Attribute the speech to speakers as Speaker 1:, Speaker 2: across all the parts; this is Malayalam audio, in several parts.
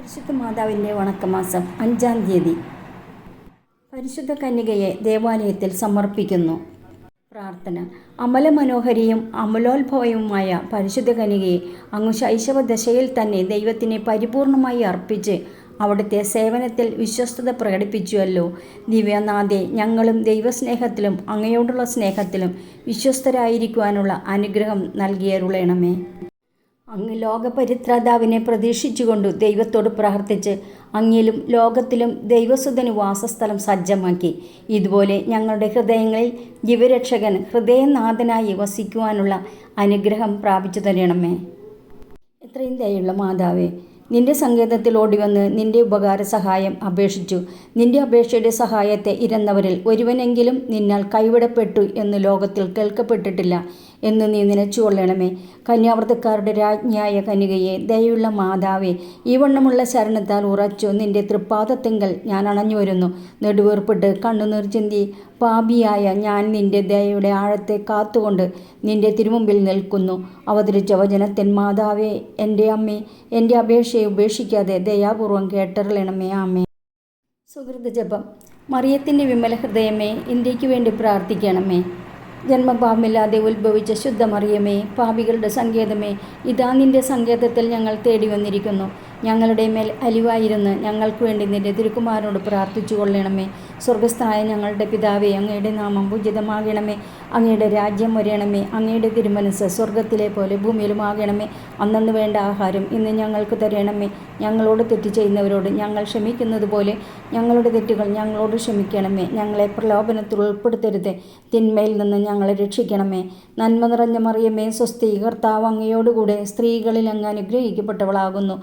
Speaker 1: പരിശുദ്ധ മാതാവിന്റെ വണക്കമാസം അഞ്ചാം തീയതി. പരിശുദ്ധ കന്യകയെ ദേവാലയത്തിൽ സമർപ്പിക്കുന്നു. പ്രാർത്ഥന. അമലമനോഹരിയും അമലോത്ഭവയുമായ പരിശുദ്ധ കന്യകയെ അങ്ങ് ശൈശവ ദശയിൽ തന്നെ ദൈവത്തിനെ പരിപൂർണമായി അർപ്പിച്ച് അവിടുത്തെ സേവനത്തിൽ വിശ്വസ്തത പ്രകടിപ്പിച്ചുവല്ലോ. ദിവ്യനാഥെ ഞങ്ങളും ദൈവസ്നേഹത്തിലും അങ്ങയോടുള്ള സ്നേഹത്തിലും വിശ്വസ്തരായിരിക്കുവാനുള്ള അനുഗ്രഹം നൽകിയരുളണമേ. അങ്ങ് ലോകപരിത്രാതാവിനെ പ്രതീക്ഷിച്ചുകൊണ്ട് ദൈവത്തോട് പ്രാർത്ഥിച്ച് അങ്ങിലും ലോകത്തിലും ദൈവസുതന് വാസസ്ഥലം സജ്ജമാക്കി. ഇതുപോലെ ഞങ്ങളുടെ ഹൃദയങ്ങളിൽ ജീവരക്ഷകൻ ഹൃദയനാഥനായി വസിക്കുവാനുള്ള അനുഗ്രഹം പ്രാപിച്ചു തരണമേ എത്രയും ദയുള്ള മാതാവേ നിന്റെ സങ്കേതത്തിൽ ഓടിവന്ന് നിന്റെ ഉപകാര സഹായം അപേക്ഷിച്ചു. നിന്റെ അപേക്ഷയുടെ സഹായത്തെ ഇരന്നവരിൽ ഒരുവനെങ്കിലും നിന്നാൽ കൈവിടപ്പെട്ടു എന്ന് ലോകത്തിൽ കേൾക്കപ്പെട്ടിട്ടില്ല എന്ന് നീ നനച്ചുകൊള്ളണമേ കന്യാവൃത്തക്കാരുടെ രാജ്ഞിയായ കനികയെ ദയുള്ള മാതാവേ ഈ വണ്ണമുള്ള ശരണത്താൽ ഉറച്ചു നിന്റെ തൃപ്പാദത്തിങ്കൽ ഞാൻ അണഞ്ഞു വരുന്നു. നെടുവേർപ്പിട്ട് കണ്ണുനീർ ചിന്തി പാപിയായ ഞാൻ നിന്റെ ദയയുടെ ആഴത്തെ കാത്തുകൊണ്ട് നിന്റെ തിരുമുമ്പിൽ നിൽക്കുന്നു. അവതരിച്ച വചനത്തിൻ മാതാവേ എന്റെ അമ്മേ എന്റെ അപേക്ഷയെ ഉപേക്ഷിക്കാതെ ദയാപൂർവം കേട്ടറിയണമേ ആമേ സുഹൃത ജപം. മറിയത്തിന്റെ വിമല ഹൃദയമേ ഇന്ത്യയ്ക്ക് വേണ്ടി പ്രാർത്ഥിക്കണമേ. ജന്മപാപമില്ലാതെ ഉത്ഭവിച്ച ശുദ്ധമറിയമേ പാപികളുടെ സങ്കേതമേ ഇതാ നിന്റെ സങ്കേതത്തിൽ ഞങ്ങൾ തേടി വന്നിരിക്കുന്നു. ഞങ്ങളുടെ മേൽ അലിവായിരുന്ന് ഞങ്ങൾക്ക് വേണ്ടി നിന്റെ തിരുക്കുമാരനോട് പ്രാർത്ഥിച്ചു കൊള്ളണമേ. സ്വർഗസ്ഥനായ ഞങ്ങളുടെ പിതാവേ അങ്ങയുടെ നാമം പൂജിതമാകണമേ. അങ്ങയുടെ രാജ്യം വരയണമേ അങ്ങയുടെ തിരുമനസ് സ്വർഗത്തിലെ പോലെ ഭൂമിയിലുമാകണമേ അന്നു വേണ്ട ആഹാരം ഇന്ന് ഞങ്ങൾക്ക് തരണമേ. ഞങ്ങളോട് തെറ്റ് ചെയ്യുന്നവരോട് ഞങ്ങൾ ക്ഷമിക്കുന്നത് പോലെ ഞങ്ങളുടെ തെറ്റുകൾ ഞങ്ങളോട് ക്ഷമിക്കണമേ. ഞങ്ങളെ പ്രലോഭനത്തിൽ ഉൾപ്പെടുത്തരുത്. തിന്മയിൽ നിന്ന് ഞങ്ങളെ രക്ഷിക്കണമേ. നന്മ നിറഞ്ഞ മറിയമേ സ്വസ്തി കർത്താവ് അങ്ങയോടുകൂടെ സ്ത്രീകളിൽ അങ്ങ് അനുഗ്രഹിക്കപ്പെട്ടവളാകുന്നു.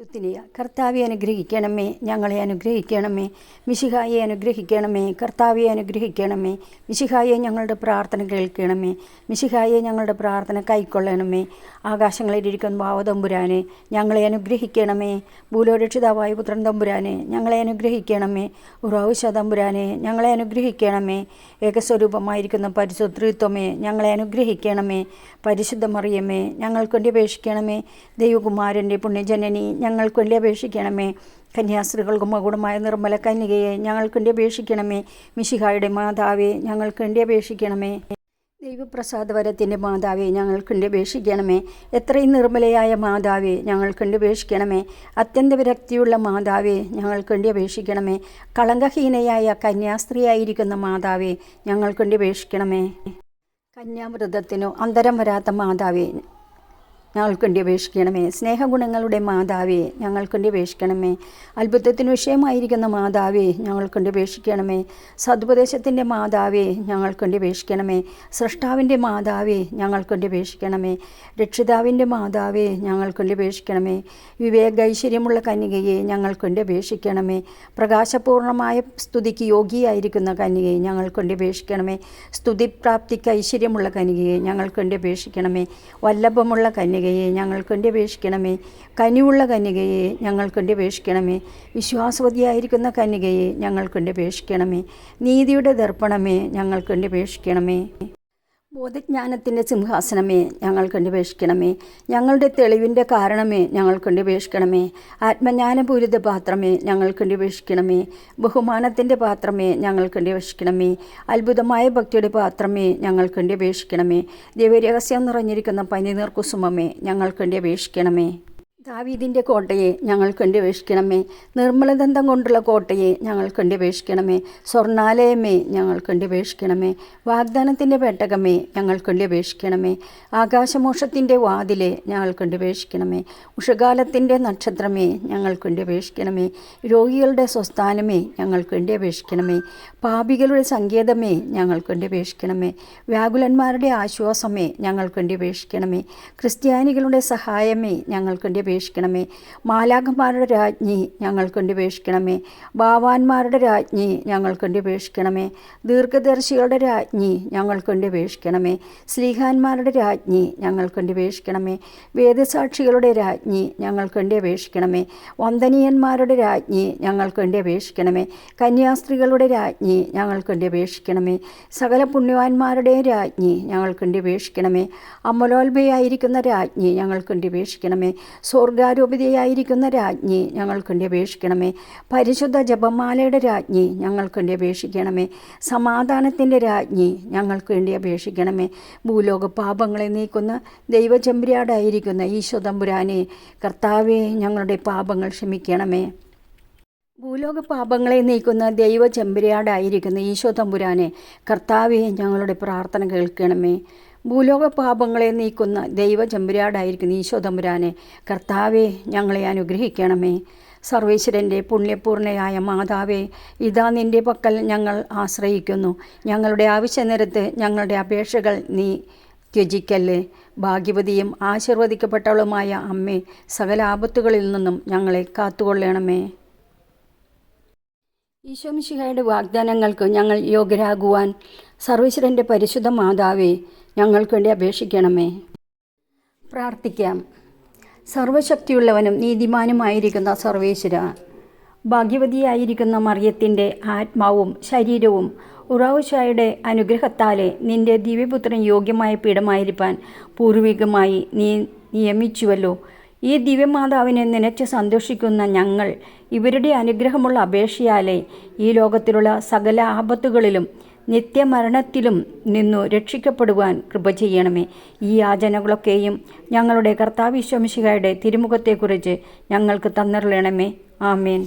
Speaker 1: ലുത്തിനിയ കർത്താവെ അനുഗ്രഹിക്കണമേ ഞങ്ങളെ അനുഗ്രഹിക്കണമേ മിശിഹായെ അനുഗ്രഹിക്കണമേ കർത്താവെ അനുഗ്രഹിക്കണമേ മിശിഹായെ ഞങ്ങളുടെ പ്രാർത്ഥന കേൾക്കണമേ മിശിഹായെ ഞങ്ങളുടെ പ്രാർത്ഥന കൈക്കൊള്ളണമേ. ആകാശങ്ങളിലിരിക്കുന്ന ഭാവതമ്പുരാനെ ഞങ്ങളെ അനുഗ്രഹിക്കണമേ. ഭൂലോരക്ഷിതാവായ പുത്രൻ തമ്പുരാനെ ഞങ്ങളെ അനുഗ്രഹിക്കണമേ. ഉറൗശ തമ്പുരാനെ ഞങ്ങളെ അനുഗ്രഹിക്കണമേ. ഏകസ്വരൂപമായിരിക്കുന്ന പരിശുദ്ധിത്വമേ ഞങ്ങളെ അനുഗ്രഹിക്കണമേ. പരിശുദ്ധമറിയമേ ഞങ്ങൾക്ക് വേണ്ടി അപേക്ഷിക്കണമേ. ദൈവകുമാരന്റെ പുണ്യജനനി ഞങ്ങൾക്ക് വേണ്ടി അപേക്ഷിക്കണമേ. കന്യാസ്ത്രീകൾക്ക് മകുടമായ നിർമ്മല കന്യകയെ ഞങ്ങൾക്ക് വേണ്ടി അപേക്ഷിക്കണമേ. മിശിഹായുടെ മാതാവെ ഞങ്ങൾക്ക് വേണ്ടി അപേക്ഷിക്കണമേ. ദൈവപ്രസാദവരത്തിന്റെ മാതാവെ വേണ്ടി അപേക്ഷിക്കണമേ. എത്രയും നിർമ്മലയായ മാതാവെ വേണ്ടി അപേക്ഷിക്കണമേ. അത്യന്ത വിരക്തിയുള്ള മാതാവെ വേണ്ടി അപേക്ഷിക്കണമേ. കളങ്കഹീനയായ കന്യാസ്ത്രീയായിരിക്കുന്ന മാതാവെ വേണ്ടി അപേക്ഷിക്കണമേ. കന്യാമൃതത്തിനു അന്തരം വരാത്ത മാതാവേ ഞങ്ങൾക്ക് വേണ്ടി അപേക്ഷിക്കണമേ. സ്നേഹഗുണങ്ങളുടെ മാതാവേ ഞങ്ങൾക്ക് വേണ്ടി അപേക്ഷിക്കണമേ. അത്ഭുതത്തിന് വിഷയമായിരിക്കുന്ന മാതാവേ ഞങ്ങൾക്ക് വേണ്ടി അപേക്ഷിക്കണമേ. സതുപദേശത്തിന്റെ മാതാവേ ഞങ്ങൾക്ക് വേണ്ടി അപേക്ഷിക്കണമേ. സൃഷ്ടാവിന്റെ മാതാവേ ഞങ്ങൾക്ക് വേണ്ടി അപേക്ഷിക്കണമേ. രക്ഷിതാവിന്റെ മാതാവേ ഞങ്ങൾക്ക് വേണ്ടി അപേക്ഷിക്കണമേ. വിവേക ഐശ്വര്യമുള്ള കന്യകയെ ഞങ്ങൾക്ക് വേണ്ടി അപേക്ഷിക്കണമേ. പ്രകാശപൂർണമായ സ്തുതിക്ക് യോഗിയായിരിക്കുന്ന കന്യകയെ ഞങ്ങൾക്ക് വേണ്ടി അപേക്ഷിക്കണമേ. സ്തുതിപ്രാപ്തിക്ക് ഐശ്വര്യമുള്ള കന്യകയെ ഞങ്ങൾക്ക് വേണ്ടി അപേക്ഷിക്കണമേ. വല്ലഭമുള്ള കന്യകയെ ഞങ്ങൾക്ക് വേണ്ടി അപേക്ഷിക്കണമേ. കനിവുള്ള കന്യകയെ ഞങ്ങൾക്ക് വേണ്ടി അപേക്ഷിക്കണമേ. വിശ്വാസവതിയായിരിക്കുന്ന കന്യകയെ ഞങ്ങൾക്ക് വേണ്ടി അപേക്ഷിക്കണമേ. നീതിയുടെ ദർപ്പണമേ ഞങ്ങൾക്ക് വേണ്ടി അപേക്ഷിക്കണമേ. ബോധജ്ഞാനത്തിന്റെ സിംഹാസനമേ ഞങ്ങൾ കണ്ടുപേക്ഷിക്കണമേ ഞങ്ങളുടെ തെളിവിന്റെ കാരണമേ ഞങ്ങൾ കണ്ടുപേക്ഷിക്കണമേ ആത്മജ്ഞാനപൂരിത പാത്രമേ ഞങ്ങൾ കണ്ടുപേക്ഷിക്കണമേ ബഹുമാനത്തിന്റെ പാത്രമേ ഞങ്ങൾ കണ്ടുപേക്ഷിക്കണമേ അത്ഭുതമായ ഭക്തിയുടെ പാത്രമേ ഞങ്ങൾ കണ്ടുപേക്ഷിക്കണമേ ദൈവരഹസ്യം നിറഞ്ഞിരിക്കുന്ന പനിനീർ കുസുമമേ ഞങ്ങൾ വേണ്ടി അപേക്ഷിക്കണമേ. ദാവീദിന്റെ കോട്ടയെ ഞങ്ങൾ വേണ്ടി അപേക്ഷിക്കണമേ നിർമ്മലദന്തം കൊണ്ടുള്ള കോട്ടയെ ഞങ്ങൾ വേണ്ടി അപേക്ഷിക്കണമേ സ്വർണാലയമേ ഞങ്ങൾ വേണ്ടി അപേക്ഷിക്കണമേ വാഗ്ദാനത്തിന്റെ പെട്ടകമേ ഞങ്ങൾ വേണ്ടി ആകാശമോക്ഷത്തിന്റെ വാതിലെ ഞങ്ങൾക്ക് വേണ്ടി അപേക്ഷിക്കണമേ ഉഷകാലത്തിന്റെ നക്ഷത്രമേ ഞങ്ങൾ വേണ്ടി അപേക്ഷിക്കണമേ രോഗികളുടെ സ്വസ്ഥാനമേ ഞങ്ങൾ വേണ്ടി അപേക്ഷിക്കണമേ പാപികളുടെ സങ്കേതമേ ഞങ്ങൾ വേണ്ടി അപേക്ഷിക്കണമേ വ്യാകുലന്മാരുടെ ആശ്വാസമേ ഞങ്ങൾ വേണ്ടി അപേക്ഷിക്കണമേ ക്രിസ്ത്യാനികളുടെ സഹായമേ ഞങ്ങൾ ഞങ്ങൾക്ക് വേണ്ടി അപേക്ഷിക്കണമേ മാലാഖന്മാരുടെ രാജ്ഞി ഞങ്ങൾക്ക് വേണ്ടി അപേക്ഷിക്കണമേ ഭാവാന്മാരുടെ രാജ്ഞി ഞങ്ങൾക്ക് വേണ്ടി അപേക്ഷിക്കണമേ ദീർഘദർശികളുടെ രാജ്ഞി ഞങ്ങൾക്ക് വേണ്ടി അപേക്ഷിക്കണമേ സ്ലീഹാന്മാരുടെ രാജ്ഞി ഞങ്ങൾക്ക് വേണ്ടി അപേക്ഷിക്കണമേ വേദസാക്ഷികളുടെ രാജ്ഞി ഞങ്ങൾക്ക് വേണ്ടി വന്ദനീയന്മാരുടെ രാജ്ഞി ഞങ്ങൾക്ക് വേണ്ടി കന്യാസ്ത്രീകളുടെ രാജ്ഞി ഞങ്ങൾക്ക് വേണ്ടി സകല പുണ്യവാന്മാരുടെ രാജ്ഞി ഞങ്ങൾക്ക് വേണ്ടി അപേക്ഷിക്കണമേ രാജ്ഞി ഞങ്ങൾക്ക് വേണ്ടി അപേക്ഷിക്കണമേ സ്വർഗാരൂപിതയായിരിക്കുന്ന രാജ്ഞി ഞങ്ങൾക്ക് വേണ്ടി അപേക്ഷിക്കണമേ. പരിശുദ്ധ ജപമാലയുടെ രാജ്ഞി ഞങ്ങൾക്ക് വേണ്ടി അപേക്ഷിക്കണമേ. സമാധാനത്തിന്റെ രാജ്ഞി ഞങ്ങൾക്ക് വേണ്ടി അപേക്ഷിക്കണമേ. ഭൂലോക പാപങ്ങളെ നീക്കുന്ന ദൈവചെമ്പുരാടായിരിക്കുന്ന ഈശോ തമ്പുരാനെ കർത്താവെ ഞങ്ങളുടെ പാപങ്ങൾ ക്ഷമിക്കണമേ. ഭൂലോക പാപങ്ങളെ നീക്കുന്ന ദൈവ ചെമ്പരിയാടായിരിക്കുന്ന ഈശോ തമ്പുരാനെ കർത്താവെ ഞങ്ങളുടെ പ്രാർത്ഥന കേൾക്കണമേ. ഭൂലോക പാപങ്ങളെ നീക്കുന്ന ദൈവ ചെമ്പരിയാടായിരിക്കുന്ന ഈശോ തമ്പുരാനെ കർത്താവെ ഞങ്ങളെ അനുഗ്രഹിക്കണമേ. സർവേശ്വരന്റെ പുണ്യപൂർണയായ മാതാവേ ഇതാ നിന്റെ പക്കൽ ഞങ്ങൾ ആശ്രയിക്കുന്നു. ഞങ്ങളുടെ ആവശ്യനിരത്ത് ഞങ്ങളുടെ അപേക്ഷകൾ നീ ത്യജിക്കല്ലേ. ഭാഗ്യവതിയും ആശീർവദിക്കപ്പെട്ടവളുമായ അമ്മേ സകല ആപത്തുകളിൽ നിന്നും ഞങ്ങളെ കാത്തുകൊള്ളണമേ. ഈശോമിശിഹായുടെ വാഗ്ദാനങ്ങൾക്ക് ഞങ്ങൾ യോഗ്യരാകുവാൻ സർവേശ്വരന്റെ പരിശുദ്ധ മാതാവേ ഞങ്ങൾക്ക് വേണ്ടി അപേക്ഷിക്കണമേ. പ്രാർത്ഥിക്കാം. സർവശക്തിയുള്ളവനും നീതിമാനുമായിരിക്കുന്ന സർവേശ്വര ഭാഗ്യവതിയായിരിക്കുന്ന മറിയത്തിന്റെ ആത്മാവും ശരീരവും ഉറാവുഷായുടെ അനുഗ്രഹത്താലെ നിന്റെ ദിവ്യപുത്രൻ യോഗ്യമായ പീഠമായിരിക്കാൻ പൂർവികമായി നീ നിയമിച്ചുവല്ലോ. ഈ ദിവ്യമാതാവിനെ നനച്ച് സന്തോഷിക്കുന്ന ഞങ്ങൾ ഇവരുടെ അനുഗ്രഹമുള്ള അപേക്ഷയാലെ ഈ ലോകത്തിലുള്ള സകല ആപത്തുകളിലും നിത്യമരണത്തിലും നിന്നു രക്ഷിക്കപ്പെടുവാൻ കൃപ ചെയ്യണമേ. ഈ യാചനകളൊക്കെയും ഞങ്ങളുടെ കർത്താവിശ്വമിശികായുടെ തിരുമുഖത്തെക്കുറിച്ച് ഞങ്ങൾക്ക് തന്നിരളണമേ. ആമേൻ.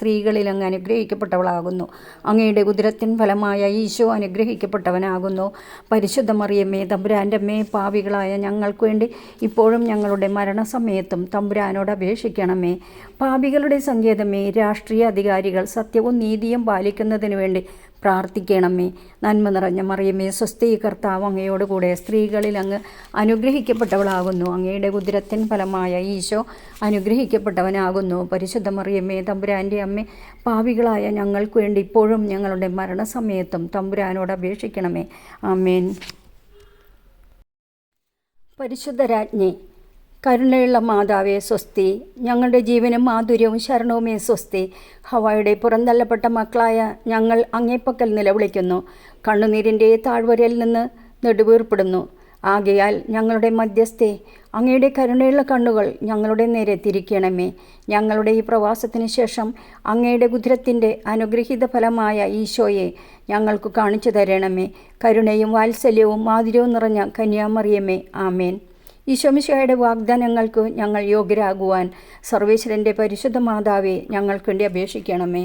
Speaker 1: സ്ത്രീകളിൽ അങ്ങ് അനുഗ്രഹിക്കപ്പെട്ടവളാകുന്നു. അങ്ങയുടെ ഉദരത്തിൻ ഫലമായ ഈശോ അനുഗ്രഹിക്കപ്പെട്ടവനാകുന്നു. പരിശുദ്ധ മറിയമ്മേ തമ്പുരാന്റെ അമ്മേ പാവികളായ ഞങ്ങൾക്ക് വേണ്ടി ഇപ്പോഴും ഞങ്ങളുടെ മരണസമയത്തും തമ്പുരാനോട് അപേക്ഷിക്കണമേ. പാപികളുടെ സങ്കേതമേ രാഷ്ട്രീയ അധികാരികൾ സത്യവും നീതിയും പാലിക്കുന്നതിന് വേണ്ടി പ്രാർത്ഥിക്കണമേ. നന്മ നിറഞ്ഞ മറിയമേ സ്വസ്തി കർത്താവ് അങ്ങയോടുകൂടെ സ്ത്രീകളിൽ അങ്ങ് അനുഗ്രഹിക്കപ്പെട്ടവളാകുന്നു. അങ്ങയുടെ ഉദരത്തിൻ ഫലമായ ഈശോ അനുഗ്രഹിക്കപ്പെട്ടവനാകുന്നു. പരിശുദ്ധ മറിയമ്മേ തമ്പുരാന്റെ അമ്മേ പാവികളായ ഞങ്ങൾക്ക് വേണ്ടി ഇപ്പോഴും ഞങ്ങളുടെ മരണസമയത്തും തമ്പുരാനോട് അപേക്ഷിക്കണമേ. ആമേൻ. പരിശുദ്ധ രാജ്ഞി കരുണയുള്ള മാതാവേ സ്വസ്തി. ഞങ്ങളുടെ ജീവനും മാധുര്യവും ശരണവുമേ സ്വസ്തി. ഹവായുടെ പുറന്തള്ളപ്പെട്ട മക്കളായ ഞങ്ങൾ അങ്ങേപ്പക്കൽ നിലവിളിക്കുന്നു. കണ്ണുനീരിന്റെ താഴ്വരയിൽ നിന്ന് നെടുവീർപ്പെടുന്നു. ആകയാൽ ഞങ്ങളുടെ മധ്യസ്ഥെ അങ്ങയുടെ കരുണയുള്ള കണ്ണുകൾ ഞങ്ങളുടെ നേരെ തിരിക്കണമേ. ഞങ്ങളുടെ ഈ പ്രവാസത്തിന് ശേഷം അങ്ങയുടെ കുതിരത്തിന്റെ അനുഗ്രഹീത ഫലമായ ഈശോയെ ഞങ്ങൾക്ക് കാണിച്ചു തരണമേ. കരുണയും വാത്സല്യവും മാധുര്യവും നിറഞ്ഞ കന്യാമറിയമേ. ആമേൻ. ഈശോമിശയുടെ വാഗ്ദാനങ്ങൾക്ക് ഞങ്ങൾ യോഗ്യരാകുവാൻ സർവേശ്വരന്റെ പരിശുദ്ധ മാതാവെ ഞങ്ങൾക്ക് വേണ്ടി അപേക്ഷിക്കണമേ.